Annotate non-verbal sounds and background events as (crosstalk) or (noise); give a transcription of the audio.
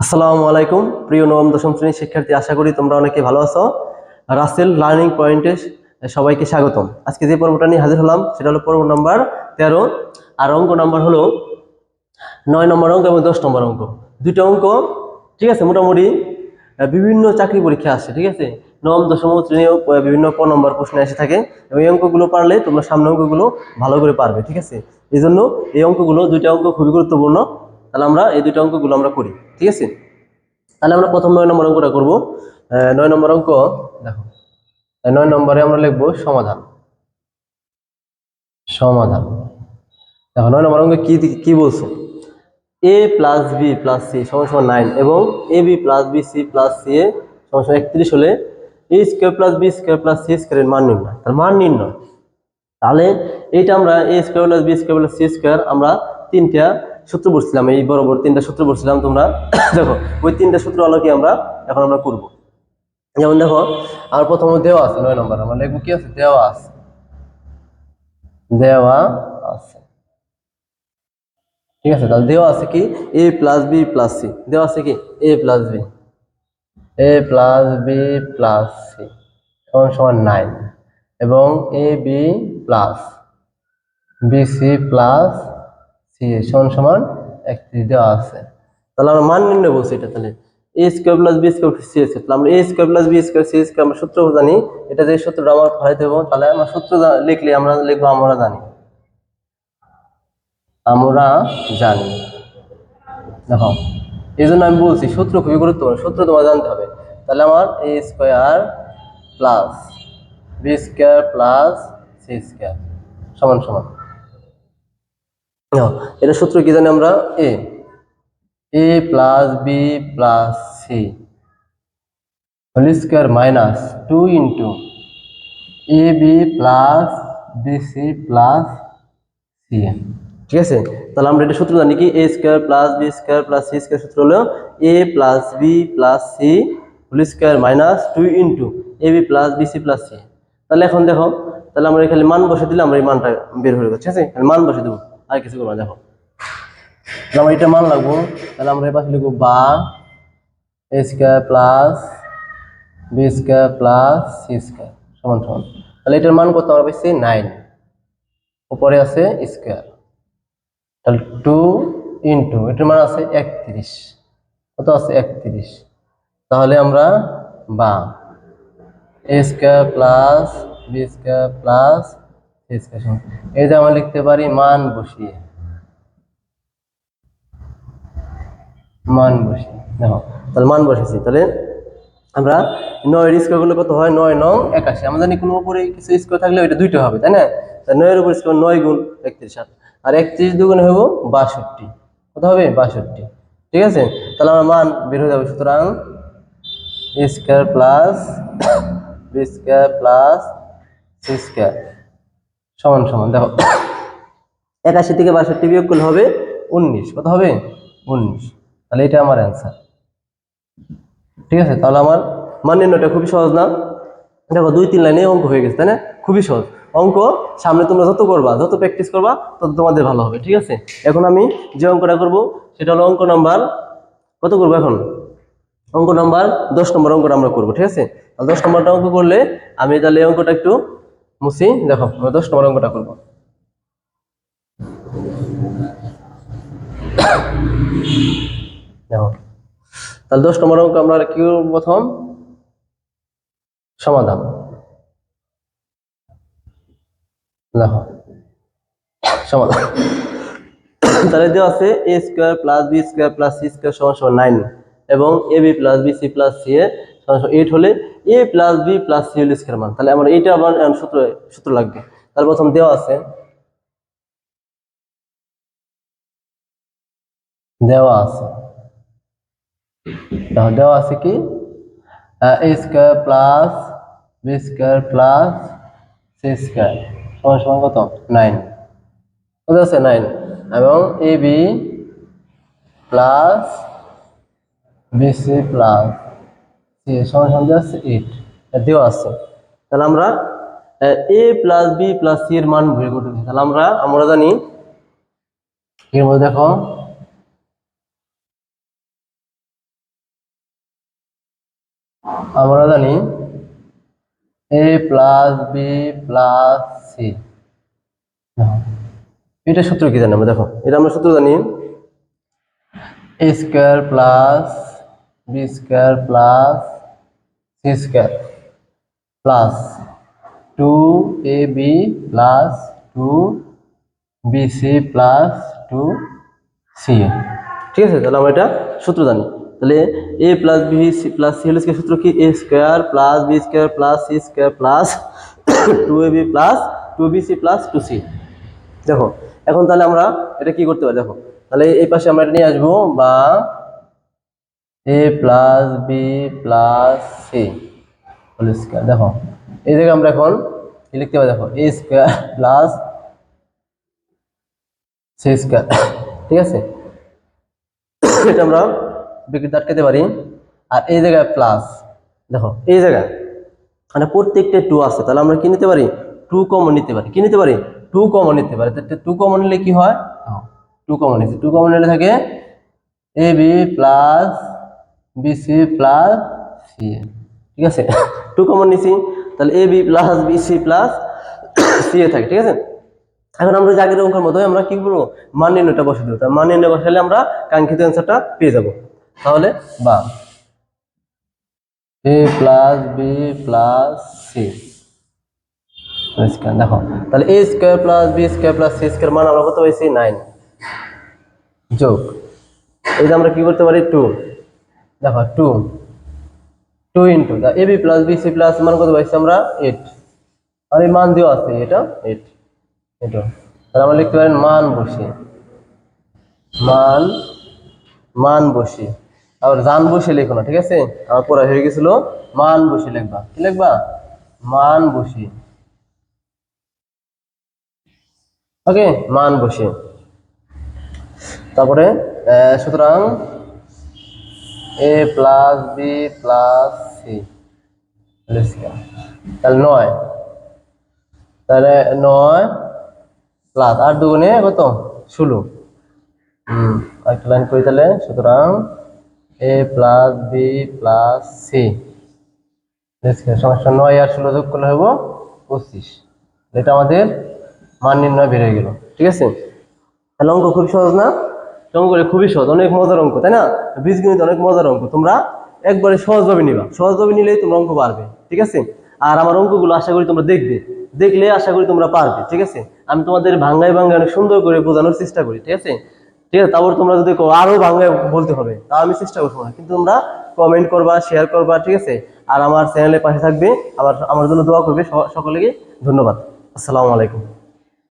আসসালামু আলাইকুম। প্রিয় নবম, দশম শ্রেণির শিক্ষার্থী, আশা করি তোমরা অনেকে ভালো আছো। রাসেল লার্নিং পয়েন্টে সবাইকে স্বাগতম। আজকে যে পর্বটা নিয়ে হাজির হলাম, সেটা হলো পর্ব নাম্বার তেরো। আর অঙ্ক নাম্বার হলো নয় নম্বর অঙ্ক এবং দশ নম্বর অঙ্ক। দুইটা অঙ্ক, ঠিক আছে? মোটামুটি বিভিন্ন চাকরি পরীক্ষা আসে, ঠিক আছে? নবম, দশম শ্রেণীও বিভিন্ন ক নম্বর প্রশ্ন এসে থাকে। এবং এই অঙ্কগুলো পারলে তোমরা সামনে অঙ্কগুলো ভালো করে পারবে, ঠিক আছে? এই জন্য এই অঙ্কগুলো, দুইটা অঙ্ক খুবই গুরুত্বপূর্ণ। তাহলে আমরা এই দুইটা অঙ্কগুলো আমরা করি, ঠিক আছে? তাহলে আমরা প্রথম নয় নম্বর অঙ্কটা করব। নয় নম্বর অঙ্ক, দেখো নয় নম্বরে আমরা লিখব সমাধান। সমাধান। দেখো, নয় নম্বর অঙ্ক কি কি বলছে? A plus B plus C সমান নাইন এবং A B plus B C plus C A সমান একত্রিশ হলে A square plus B square plus C স্কোয়ারের মান নির্ণয়। তার মান নির্ণয়। তাহলে এইটা আমরা A square plus B square plus C square আমরা তিনটা সূত্র পড়ছিলাম এই বরাবর তিনটা সূত্র পড়ছিলাম তোমরা। (coughs) দেখো, ওই তিনটা সূত্র আলোকে আমরা এখন আমরা করব। যেমন দেখো, আমার প্রথমে দেওয়া আছে, নয় নম্বর, আমরা লিখব কি আছে? দেওয়া আছে। দেওয়া আছে। ঠিক আছে, তাহলে দেওয়া আছে কি? A plus B plus C দেওয়া আছে কি? A plus B A plus B plus C সমান সমান নাইন এবং A B plus B C plus C সমান সমান একত্রিশ দেওয়া আছে। তাহলে আমরা মান নির্ণয় বলছি এটা তাহলে। A square plus B square C আছে। তাহলে আমরা A square plus B square C square আমরা সূত্র জানি। এটা যে সূত্রটা আমরা ফলাইতে দেবো, তাহলে আমরা সূত্র লিখলে আমরা লিখব আমরা জানি। আমরা জানি। দেখো এই জন্য আমি বলছি সূত্র খুবই গুরুত্বপূর্ণ, সূত্র তোমার জানতে হবে। তাহলে আমার A square plus B square plus C square সমান সমান। এটা সূত্র কি জানি আমরা? A. A plus B plus C. Whole square minus two into A B plus B C plus C ঠিক আছে? তাহলে আমরা এটা সূত্র জানি কি? A square plus B square plus C square সূত্র হলো A plus B plus C whole square minus two into A B plus B C plus C. তাহলে এখন দেখো, তাহলে আমরা এখানে মান বসে দিলে আমরা এই মানটা বের হয়ে গেছে। ঠিক আছে? মান বসে দেবো। আর কিছু করব দেখো। আমরা এটা মান লাগবো। তাহলে আমরা এবার লিখব বা A square plus B square plus C square সমান সমান। তাহলে এটার মান কত? আমরা পেয়েছি নাইন উপরে আছে স্কোয়ার তাহলে টু ইন্টু এটার মান আছে একত্রিশ। কত আছে? একত্রিশ। তাহলে আমরা বা A square plus B square plus এই যে আমরা লিখতে পারি মান বসিয়ে। মান বসিয়ে, দেখো, তাহলে মান বসেছি তাহলে আমরা নয়ের স্কোয়ার করলে কত হয়? নয় নং একাশি। জানি কোনো উপরে কিছু স্কোয়ার থাকলে ওইটা দুইটা হবে, তাই না? তাহলে নয়ের উপর স্কোয়ার নয় গুণ একত্রিশ সাত আর একত্রিশ দুগুণ হইব বাষট্টি। কত হবে? বাষট্টি। ঠিক আছে? তাহলে আমার মান বের হয়ে যাবে সুতরাং square plus B square plus C square সমান সমান, দেখো। একাশি থেকে বাষট্টি বিয়োগ করলে হবে উনিশ। কত হবে? উনিশ। তাহলে এটা আমার অ্যান্সার ঠিক আছে? তাহলে আমার মান নির্ণয়টা খুবই সহজ না। দেখো, দুই তিন লাইনে অঙ্ক হয়ে গেছে, তাই না? খুবই সহজ। অঙ্ক, সামনে তোমরা যত করবা, যত প্র্যাকটিস করবা, তত তোমাদের ভালো হবে, ঠিক আছে? এখন আমি যে অঙ্কটা করব, সেটা হলো অঙ্ক নাম্বার, কত করব এখন? অঙ্ক নাম্বার, দশ নম্বর অঙ্কটা আমরা করব, ঠিক আছে? দশ নম্বরটা অঙ্ক করলে আমি তাহলে অঙ্কটা একটু মুছি দেখো আমরা দশ নম্বর অঙ্কটা করব। দেখো, তাহলে দশ নম্বর অঙ্ক আমরা কি প্রথম? সমাধান। দেখো, সমাধান। তাহলে দেওয়া আছে A square plus B square plus C square সমান সমান নাইন এবং A B plus B C plus C A সমান সমান এইট হলে A plus B plus C হল স্কোয়ার মান। তাহলে আমার এইটা আমার সূত্র সূত্র লাগবে। তাহলে প্রথম দেওয়া আছে। দেওয়া আছে। দেওয়া আছে কি? A square plus B square plus C square সমান সমান কত? নাইন কত আছে নাইন এবং A B plus B C plus সমান সমান আছে এইট দেওয়া আছে। তাহলে আমরা, A plus B plus C এর মান বের করতে তাহলে আমরা আমরা জানি, এর মধ্যে দেখো, আমরা জানি A plus B plus C এটা সূত্র কি জানি আমরা? দেখো, এটা আমরা সূত্র জানি A square plus B square plus C square plus two A B plus two B C plus two C A. ঠিক আছে, তাহলে আমরা এটা সূত্র জানি। তাহলে A plus B C plus C হলে সূত্র কি? A square plus B square plus C square plus (coughs) two A B plus two B C plus two C. দেখো, এখন তাহলে আমরা এটা কি করতে পারি? দেখো, তাহলে এই পাশে আমরা এটা নিয়ে আসব বা A plus B plus C whole square দেখো। এই জায়গায় আমরা এখন লিখতে পারি? দেখো A square plus C square ঠিক আছে? এটা আমরা বিক্রিত আটকাতে পারি। আর এই জায়গায় প্লাস দেখো, এই জায়গায় মানে প্রত্যেকটা টু আছে, তাহলে আমরা কি নিতে পারি? টু কমন নিতে পারি। কি নিতে পারি? টু কমন নিতে পারি। টু কমন নিলে কি হয়? টু কমন টু কমন নিলে থাকে A B plus B C plus C A ঠিক আছে? (laughs) টু কমন নিছি। তাহলে A B plus B C plus C A থাকে, ঠিক আছে? এখন আমরা জাগের অঙ্কের মতো আমরা কি করব? মান নির্ণয়টা বসে দেবো। তার মান নির্ণয় বসালে আমরা কাঙ্ক্ষিত অ্যান্সারটা পেয়ে যাব। তাহলে বা A plus B plus C দেখো। তাহলে A square plus B square plus C square মান আমরা কত পাইছি? নাইন যোগ। এই আমরা কি করতে পারি? টু দেখো two two into A B plus B C plus মান কত পাইছি আমরা? এইট আর এই মান দেওয়া আছে, এটা এইট এটা। তাহলে আমরা লিখতে পারেন মান বসি মান মান বসি আবার জান বসে লিখো না, ঠিক আছে? আমার পড়া হয়ে গেছিল, মান বসি লিখবা। কি লিখবা? মান বসি ওকে মান বসে তারপরে সুতরাং A plus B plus C তাহলে নয়। তাহলে নয় প্লাস আর দুগুণে কত? ষোলো। হুম একটা লাইন করি তাহলে। সুতরাং A plus B plus C সমস্যা নয় আর ষোলো যোগ করলে হব পঁচিশ। এটা আমাদের মান নির্ণয় হয়ে গেল। ঠিক আছে? অঙ্ক খুবই সহজ না? অঙ্ক করে? খুবই সহজ অনেক মজার অঙ্ক তাই না? বীজগণিত অনেক মজার অঙ্ক তোমরা একবারে সহজভাবে নিবা। সহজভাবে নিলেই তোমরা অঙ্ক পারবে ঠিক আছে? আর আমার অঙ্কগুলো আশা করি তোমরা দেখবে। দেখলে আশা করি তোমরা পারবে ঠিক আছে? আমি তোমাদের ভাঙ্গায় ভাঙ্গায় অনেক সুন্দর করে বোঝানোর চেষ্টা করি ঠিক আছে? ঠিক আছে তারপর তোমরা যদি কও, আরও ভাঙ্গায় বলতে হবে তা আমি চেষ্টা করব না। কিন্তু তোমরা কমেন্ট করবা শেয়ার করবা ঠিক আছে? আর আমার চ্যানেলের পাশে থাকবে আমার আমার জন্য দোয়া করবে সকলেকে ধন্যবাদ। আসসালামু আলাইকুম।